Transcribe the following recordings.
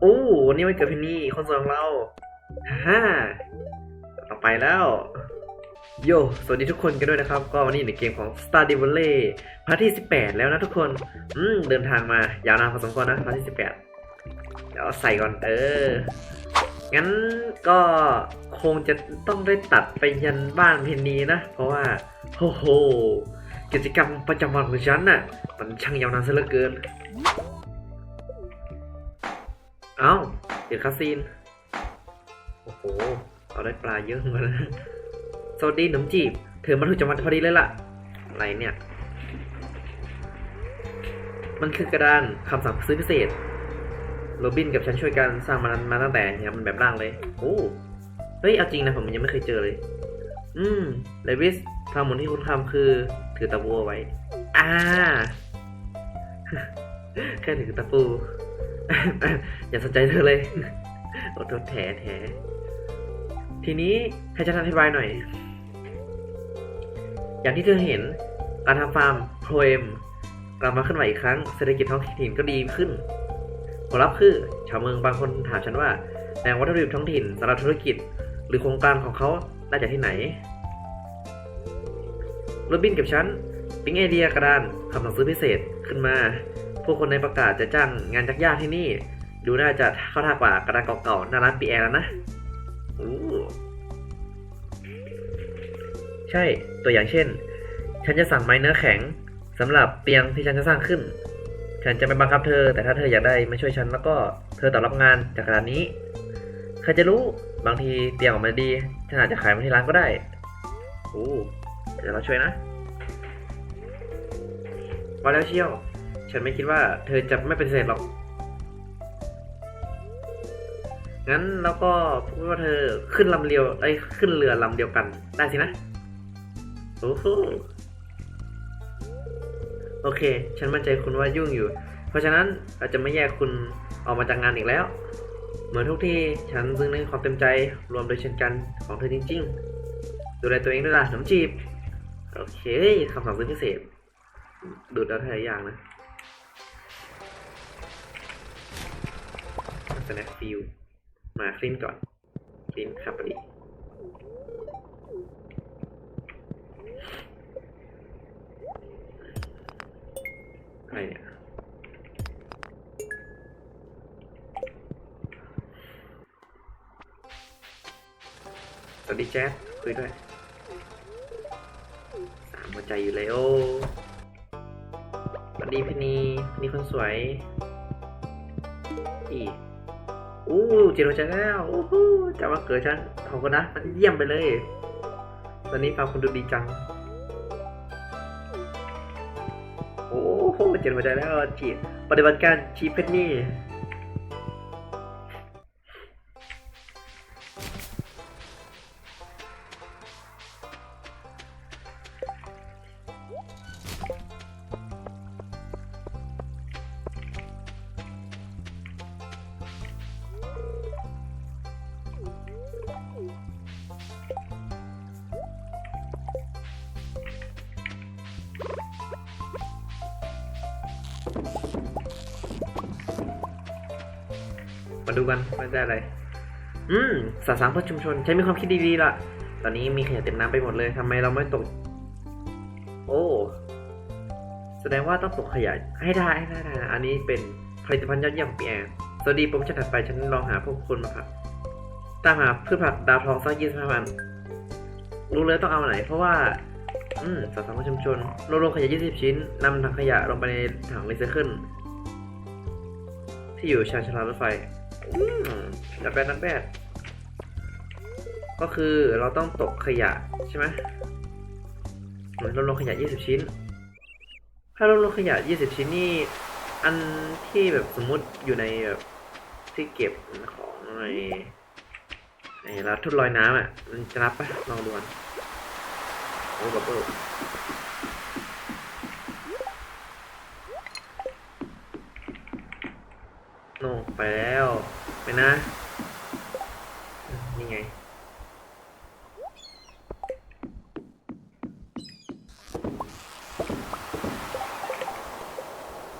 โอ้วันนี้วันเกิดเพนนี่คนสวยของเราฮ่าต่อไปแล้วโย สวัสดีทุกคนกันด้วยนะครับ ก็วันนี้ในเกมของ Star d e v o l e y พาร์ทที่ 18 แล้วนะทุกคน อืม เดินทางมายาวนานพอสมควรนะพาร์ทที่ 18 เดี๋ยวใส่ก่อนเออ งั้นก็คงจะต้องได้ตัดไปยันบ้านเพนนีนะ เพราะว่าโอ้โห กิจกรรมประจำวันของฉันน่ะ มันช่างยาวนานซะเหลือเกิน เอ้าเดี๋ยวคาซีน โอ้โหเอาได้ปลาเยอะมือนกันนะสวัสดีหนุ่มจีบ เธอมาถูกจังหวัดพอดีเลยล่ะ อะไรเนี่ย มันคือกระดานคำสั่งซื้อพิเศษ โรบินกับฉันช่วยกันสร้างมันมาตั้งแต่ยังมันแบบร่างเลย โอ้ เฮ้ย เอาจริงนะผมยังไม่เคยเจอเลย อืมเลวิสทางหมุนที่คุณทำคือ ถือตะปูเอาไว้ อ่า แค่ถือตะปู อย่าสนใจเธอเลยโอ้โหแถแถทีนี้ให้ฉันอธิบายหน่อย อย่างที่เธอเห็น การทำฟาร์มโพรเอมกลับมาขึ้นไหวอีกครั้ง เศรษฐกิจท้องถิ่นก็ดีขึ้นผลลัพธ์คือ ชาวเมืองบางคนถามฉันว่าแหล่งวัตถุดิบท้องถิ่นสำหรับธุรกิจ หรือโครงการของเขาได้จากที่ไหนโรบินกับฉัน ปิ๊งไอเดียกระดานคำสั่งซื้อพิเศษขึ้นมา พวกคนในประกาศจะจ้างงานจักยากที่นี่ ดูน่าจะเข้าท่ากว่ากระดานเก่าๆหน้าร้านปีแอร์แล้วนะอู้ใช่ตัวอย่างเช่น ฉันจะสั่งไม้เนื้อแข็งสำหรับเตียงที่ฉันจะสร้างขึ้น ฉันจะไม่บังคับเธอ แต่ถ้าเธออยากได้มาช่วยฉันแล้วก็เธอตอบรับงานจากกระดานนี้ใครจะรู้บางทีเตียงออกมาดีฉันอาจจะขายมาที่ร้านก็ได้โอ้เดี๋ยวเราช่วยนะว่าแล้วเชี่ยว ฉันไม่คิดว่าเธอจะไม่เป็นเศษหรอก งั้นเราก็พูดว่าเธอขึ้นลำเรียวไอ้ขึ้นเรือลำเดียวกัน ได้สินะ โอ้โหโอเค ฉันมั่นใจคุณว่ายุ่งอยู่ เพราะฉะนั้นอาจจะไม่แยกคุณออกมาจากงานอีกแล้ว เหมือนทุกที่ฉันซึ้งในความเต็มใจรวมโดยเช่นกันของเธอจริง ๆ ดูแลตัวเองด้วยล่ะขนมจีบ โอเคคำสั่งซื้อพิเศษ ดูดเอาหลายอย่างนะ สแน็คฟิลมาคลินก่อนคลินครับพอดีอะไรเนี่ยสวัสดีแจ๊ดคุยด้วยสามหัวใจอยู่เลยโอสวัสดีพี่นีพี่นีคนสวยอี อู้เจโรใจแล้วโอ้โหจะมาเกิดฉันขอบคุณนะมันเยี่ยมไปเลย ตอนนี้ฟังคุณดูดีจัง โอ้โหเจโรใจแล้วจีปฏิบัติการชีเพชรนี่ มาดูกันว่าได้อะไร อืมสาสางเพื่อชุมชนใช้มีความคิดดีๆล่ะ ตอนนี้มีขยะเต็มน้ำไปหมดเลยทำไมเราไม่ตก โอ้ แสดงว่าต้องตกขยะให้ได้ให้ได้นะอันนี้เป็นผลิตภัณฑ์ยอดเยี่ยมของปีแอนสวัสดีโปรโมชั่นถัดไปฉันลองหาพวกคุณมาครับตามหาพืชผักดาวทองสักยี่สิบห้าพันรู้เลยต้องเอาไหน เพราะว่า อืมสาสางเพื่อชุมชนรวบรวมขยะยี่สิบชิ้นนำถังขยะลงไปในถังรีไซเคิลที่อยู่ชานชาลารถไฟ อืมนับแปดนับแปดก็คือเราต้องตกขยะใช่ไหมเหมือนเราลงขยะ 20 ชิ้น ถ้าเราลงขยะ 20 ชิ้นนี่ อันที่แบบสมมุติอยู่ในแบบที่เก็บของในไอ้ร้าทุดลอยน้ำอะ มันจะนับปะลองดูกันโอ้บับเบิ้ล โน่ไปแล้วไปนะ นี่ไง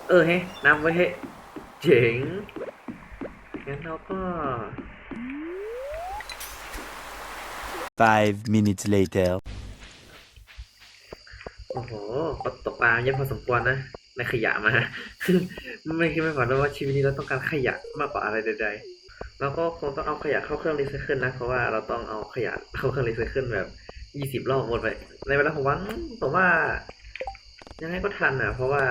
เออเฮ้นับไว้เฮ้เจ๋ง งั้นเราก็ Five minutes later. โอ้โหก็ตกปลาเยอะพอสมควรนะ ในขยะมา ไม่คิดไม่ฝันเลยว่าชีวิตนี้เราต้องการขยะมากกว่าอะไรใดๆเราก็คงต้องเอาขยะเข้าเครื่องรีไซเคิลนะ เพราะว่าเราต้องเอาขยะเข้าเครื่องรีไซเคิลแบบยี่สิบรอบหมดไป ในเวลาของวันผมว่า ยังไงก็ทันอะ เพราะว่า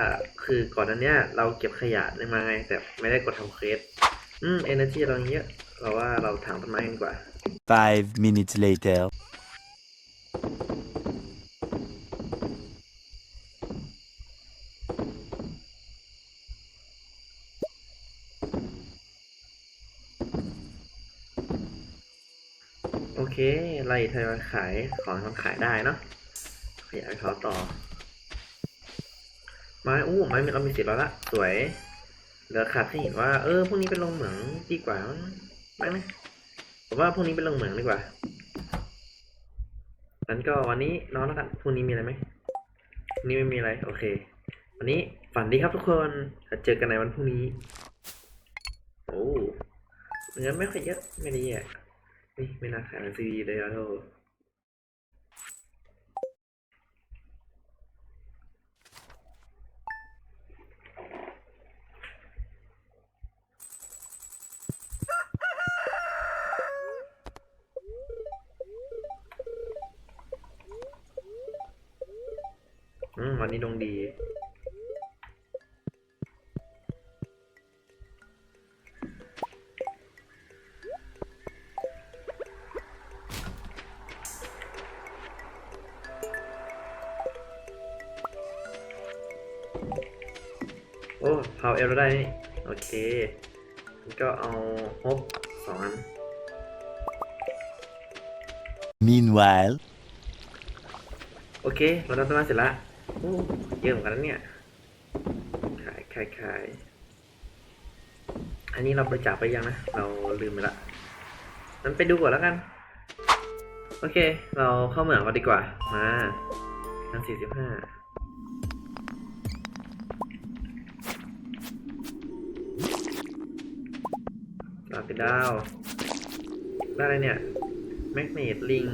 คือก่อนนั้นเนี้ยเราเก็บขยะในมาไง แต่ไม่ได้กดทำเคสอืมเอเนอร์จีเราเยอะเราว่าเราถางต้นไม้กันดีกว่า Five minutes later. โอเค ไล่ ทยอยขายของมันขายได้เนาะขยายเขาต่อ ไม้อู้ไม้เรามีสิทธิ์แล้วละสวยเหลือขาดให้เห็นว่า เออพวกนี้เป็นลงเหมืองดีกว่ามาไหมไหมผมว่าพวกนี้เป็นลงเหมืองดีกว่างั้นก็วันนี้นอนแล้วกันพรุ่งนี้มีอะไรไหมพรุ่งนี้ไม่มีอะไร โอเค วันนี้ฝันดีครับทุกคนจะเจอกันในวันพรุ่งนี้ โอ้เงินไม่ค่อยเยอะไม่ได้ยไม่น่าขายหนังสือดีเลยอะโธ่อืมวันนี้ดวงดี เผาเอลได้นี่โอเคงั้นก็เอาฮบสองอัน Meanwhile, โอเคเราทำต้นไม้เสร็จละโอ้เยอะเหมือนกันนะเนี่ย ขายขายขายอันนี้เราบริจาคไปยังนะ เราลืมไปละนั้นไปดูก่อนแล้วกัน โอเค เราเข้าเหมืองกันดีกว่า มาทั้งสี่สิบห้า ดาวดาวได้อะไรเนี่ย แมกเนตลิง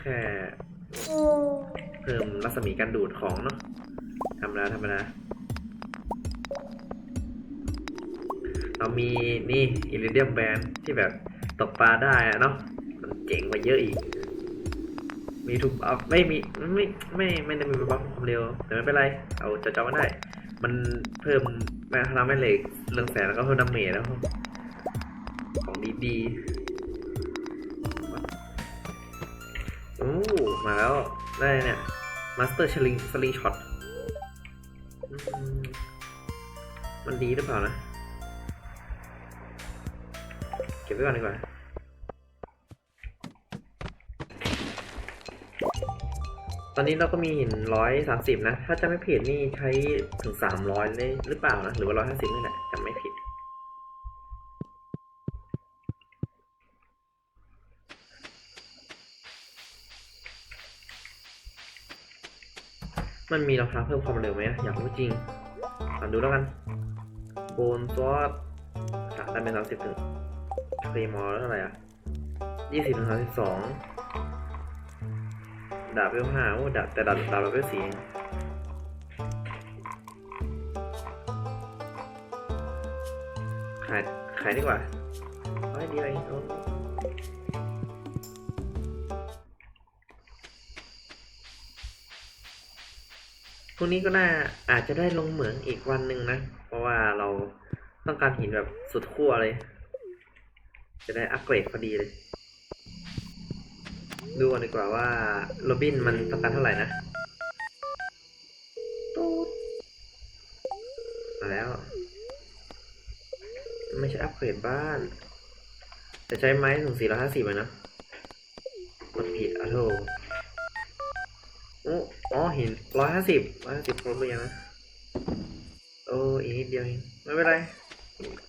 แค่เพิ่มรัศมีการดูดของเนาะธรรมดาธรรมดาเรามีนี่อิริเดียมแบนที่แบบตกปลาได้อะเนาะมันเจ๋งกว่าเยอะอีก มีทุกอัพไม่มีไม่ไม่ไม่ได้มีบัฟความเร็ว แต่ไม่เป็นไร เอาจะจอมันได้ มันเพิ่มแม้ทำให้เหล็กเรื่องแสงแล้วก็เพิ่มดาเมจแล้วของดีดีโอ้มาแล้วได้เนี่ยมาสเตอร์ชลิงสลิงช็อตมันดีหรือเปล่านะ เก็บไว้ก่อนดีกว่า ตอนนี้เราก็มีหินร้อยสามสิบนะ ถ้าจะไม่ผิดนี่ใช้ถึงสามร้อยเลยหรือเปล่านะ หรือว่าร้อยห้าสิบนี่แหละจำไม่ผิด มันมีราคาเพิ่มความเร็วไหมอะอยากรู้จริงลองดูแล้วกัน โบนซอสสามได้เป็นสามสิบถึงเคลมอร์แล้วเท่าไหร่อะยี่สิบถึงสามสิบสอง ดาบเวลห้าโอ้ดาบแต่ดาบดาบเวลสี่เองขายขายดีกว่าร้อยเดียวเองพรุ่งนี้ก็น่าอาจจะได้ลงเหมืองอีกวันหนึ่งนะ เพราะว่าเราต้องการหินแบบสุดขั้วเลย จะได้อัปเกรดพอดีเลย ดูกันดีกว่าว่าโรบินมันต้องการเท่าไหร่นะตูดมาแล้ว ไม่ใช่อัปเกรดบ้านแต่ใช้ไม้ถึงสี่ร้อยห้าสิบนะกดผิดอะโธ่โอ้อ๋อเห็นร้อยห้าสิบร้อยห้าสิบครบหรือยังนะโอ้อีกนิดเดียวเองไม่เป็นไร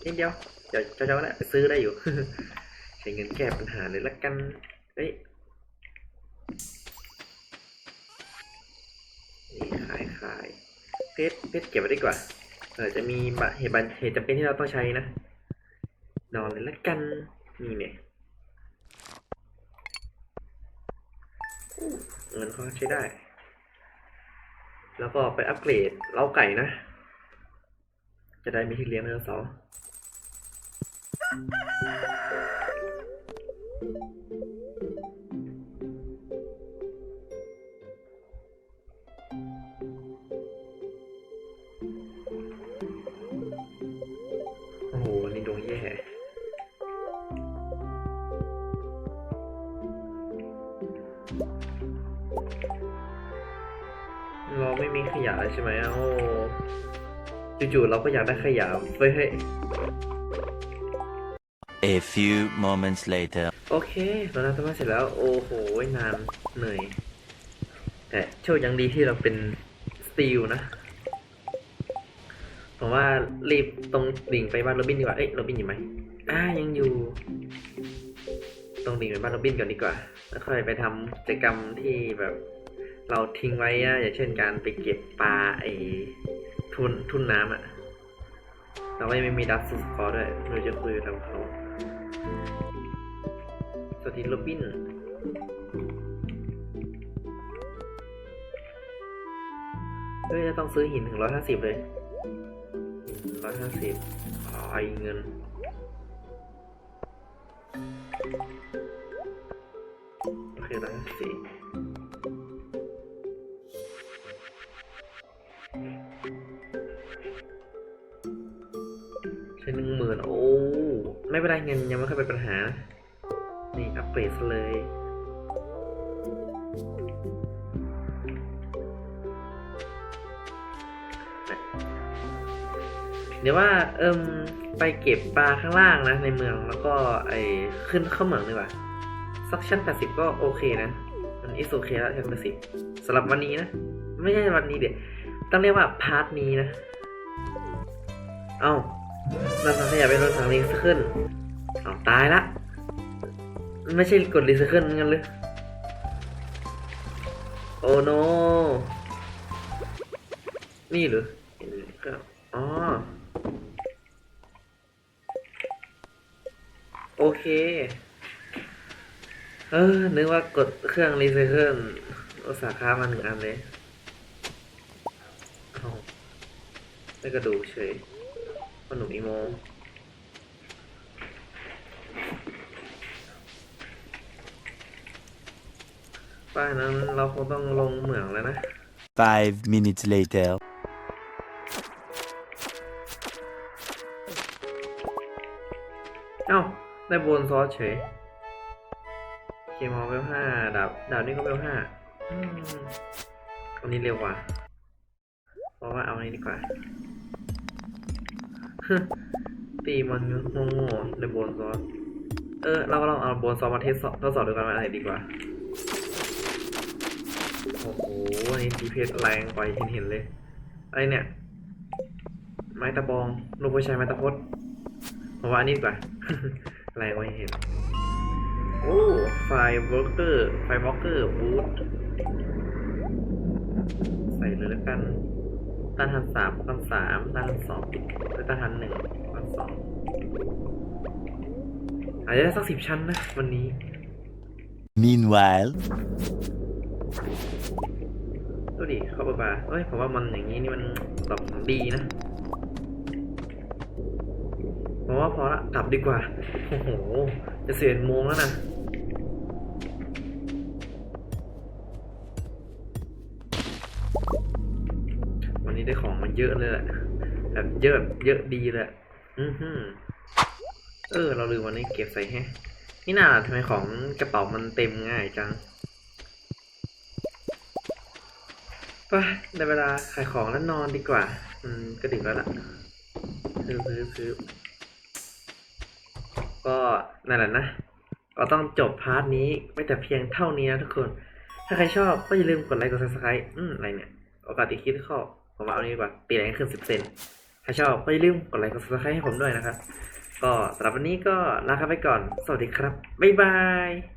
นิดเดียวเดี๋ยวเจ้าๆแหละไปซื้อได้อยู่ ใช้เงินแก้ปัญหาเลยละกันเฮ้ย ขายขายเพชรเพชรเก็บไว้ดีกว่าเออจะมีเหตุบันเหตุจำเป็นที่เราต้องใช้นะนอนเลยละกันนี่เนี่ยเงินเขาใช้ได้ แล้วก็ไปอัปเกรดเล้าไก่นะ จะได้มีที่เลี้ยงไดโนเสาร์ ใช่ไหมอะโอ้จู่ๆเราก็อยากได้ขยะเฮ้ยเฮ้ย A few moments later. โอเคเราทำสมาเสร็จแล้ว โอ้โห นานเหนื่อย แต่โชคยังดีที่เราเป็นสตีลนะ ผมว่ารีบตรงดิ่งไปบ้านโรบินดีกว่า เอ้ยโรบินอยู่ไหมอ่ายังอยู่ ตรงดิ่งไปบ้านโรบินก่อนดีกว่า แล้วค่อยไปทำกิจกรรมที่แบบ เราทิ้งไว้อะอย่างเช่นการไปเก็บปลาไอ้ทุนทุนน้ำอะเราก็ยังไม่มีดับสุดคอด้วยเราจะคุยกับเขาสวัสดีโรบินเฮ้ยจะต้องซื้อหินถึงร้อยห้าสิบเลยร้อยห้าสิบขอไอเงินโอเคร้อยห้าสิบ หนึ่งหมื่นโอ้ ไม่เป็นไรเงินยังไม่ค่อยเป็นปัญหา นี่อัปเกรดเลย เดี๋ยวว่าเอิมไปเก็บปลาข้างล่างนะ ในเมืองแล้วก็ไอขึ้นเข้าเมืองดีกว่าสักชั้นแปดสิบก็โอเคนะ มันอิสโอเคแล้วชั้นแปดสิบสำหรับวันนี้นะ ไม่ใช่วันนี้เดี๋ยวต้องเรียกว่าพาร์ทนี้นะ เอ้า ราทำขยะไปโดนถังรีไซเคิลเอาตายละ ไม่ใช่กดรีไซเคิลงั้นเลยโอ้โน นี่หรือก็อ๋อ โอเค เออ นึกว่ากดเครื่องรีไซเคิลอุตสาห์ค้ามาหนึ่งอันเลยเอาได้กระดูกเฉย ขนมอีโมป้านั้นเราคงต้องลงเหมืองแล้วนะ Five minutes later. เอ้า ได้โบนซอสเฉยเคมอลเวลห้าดาบดาบนี่ก็เวลห้าอืมอันนี้เร็วกว่า เพราะว่าเอาอันนี้ดีกว่า ตีมันโง่ๆได้โบนซอสเออ เราก็ลองเอาโบนซอสมาเทสสอบทดสอบดูกันว่าอะไรดีกว่า โอ้โหอันนี้ดีเพสแรงกว่าเห็นเห็นๆเลย อะไรเนี่ย ไม้ตะบองลูกผู้ชายไม้ตะพดผมว่าอันนี้ดีกว่าแรงกว่าเห็น โอ้ไฟวอลเกอร์ ไฟวอลเกอร์บูทใส่เลยแล้วกัน ต้านทันสามป้องกันสามต้านทันสองแล้วต้านทันหนึ่งป้องกันสองอาจจะได้สักสิบชั้นนะวันนี้ Meanwhile, ดูดิเข้าไปมาเอ้ยผมว่ามันอย่างนี้นี่มันแบบดีนะผมว่าพอละกลับดีกว่า โอ้โห จะเสียโมงแล้วนะ เยอะเลยแหละแบบเยอะแบบเยอะดีเลยอะอือหือเออ เราลืมวันนี้เก็บใส่แฮะนี่น่าทำไมของกระเป๋ามันเต็มง่ายจังไปได้เวลาขายของแล้วนอนดีกว่า อืมก็ดึกแล้วล่ะซื้อซื้อซื้อก็นั่นแหละนะ ก็ต้องจบพาร์ทนี้ไม่แต่เพียงเท่านี้นะทุกคน ถ้าใครชอบก็อย่าลืมกดไลค์กด subscribe อืมอะไรเนี่ย โอกาสติดคลิปข้อ ผมเอาอันนี้ดีกว่าตีแรงขึ้นสิบเซนถ้าชอบก็อย่าลืมกดไลค์กดซับสไครต์ให้ผมด้วยนะครับ ก็สำหรับวันนี้ก็ลาครับไปก่อน สวัสดีครับ บ๊ายบาย